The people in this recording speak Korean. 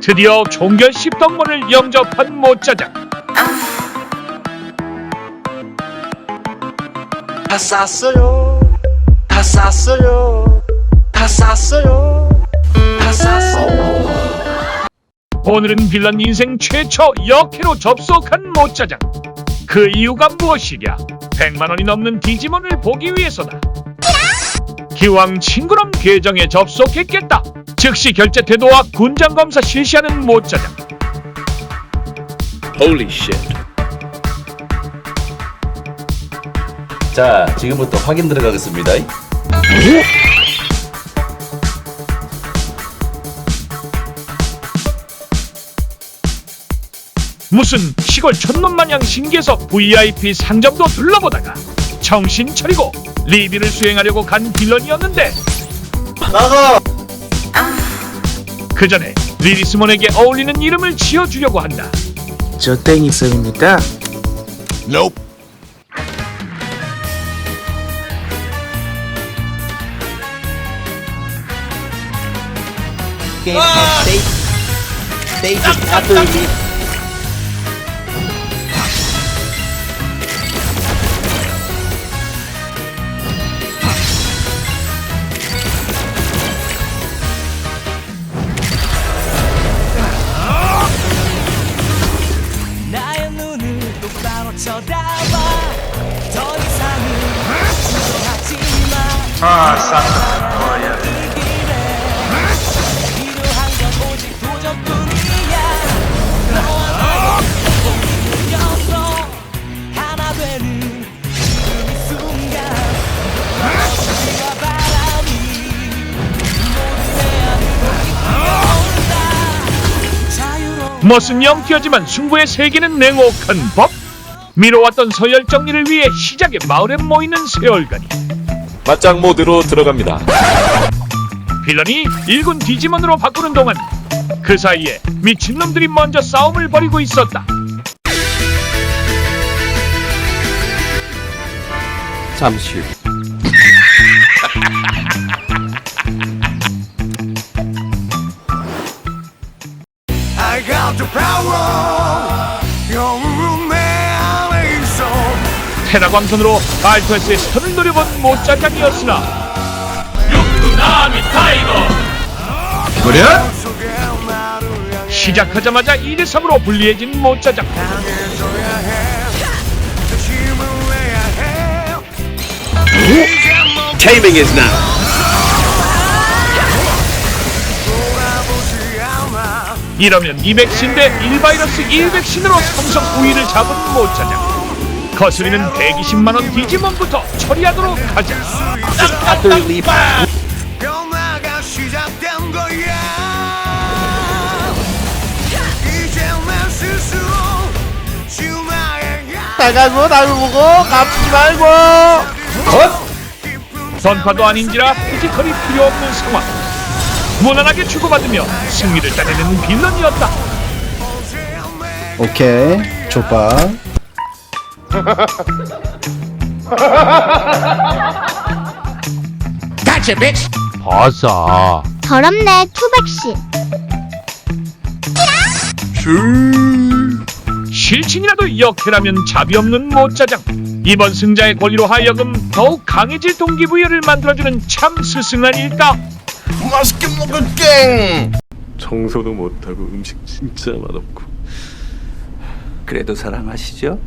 드디어 종결 십덕문을 영접한 모짜장 다 쌌어요. 다 쌌어요. 다 쌌어요. 다 쌌어요. 오늘은 빌런 인생 최초 역해로 접속한 모짜장 그 이유가 무엇이랴? 100만 원이 넘는 디지몬을 보기 위해서다. 기왕 친구럼 계정에 접속했겠다 즉시 결제 태도와 군장 검사 실시하는 모짜장 Holy shit. 자, 지금부터 확인 들어가겠습니다. 무슨 시골 촌놈 마냥 신기해서 VIP 상점도 둘러보다가 정신 차리고 리뷰를 수행하려고 간 빌런이었는데 나가 그 전에 리리스몬에게 어울리는 이름을 지어주려고 한다 저 땡이성입니다. Nope. 게임 스테이지 스테이지 파블 자유로운 멋은 영티하지만 승부의 세계는 냉혹한 법. 미뤄왔던 서열 정리를 위해 시작에 마을에 모이는 세월간이 맞짱 모드로 들어갑니다. 빌런이 일군 디지몬으로 바꾸는 동안 그 사이에 미친놈들이 먼저 싸움을 벌이고 있었다. 잠시 후. I got the power 테라 광선으로 알토스의 스턴을 노려본 모짜장이었으나 속에 나를 향해 시작하자마자 2대 3으로 불리해진 모짜장. Taming is now. 이러면 200신 대 1바이러스 1백신으로 삼성 우위를 잡은 모짜장 거스리는 120만원 디지몬부터 처리하도록 하자. 파블리 변화가 시작된 거야 이제 내 스스로 지나야 나가고 나를 보고 갚지 말고. 전파도 아닌지라 피지컬이 필요 없는 상황. 무난하게 주고받으며 승리를 따내는 빌런이었다. 오케이 족 밥 더럽네 투백씨 실친이라도 역해라면 잡이 없는 모짜장. 이번 승자의 권리로 하여금 더욱 강해질 동기부여를 만들어주는 참 스승 아닐까? 맛있게 먹을게. 청소도 못하고 음식 진짜 맛없고. 그래도 사랑하시죠?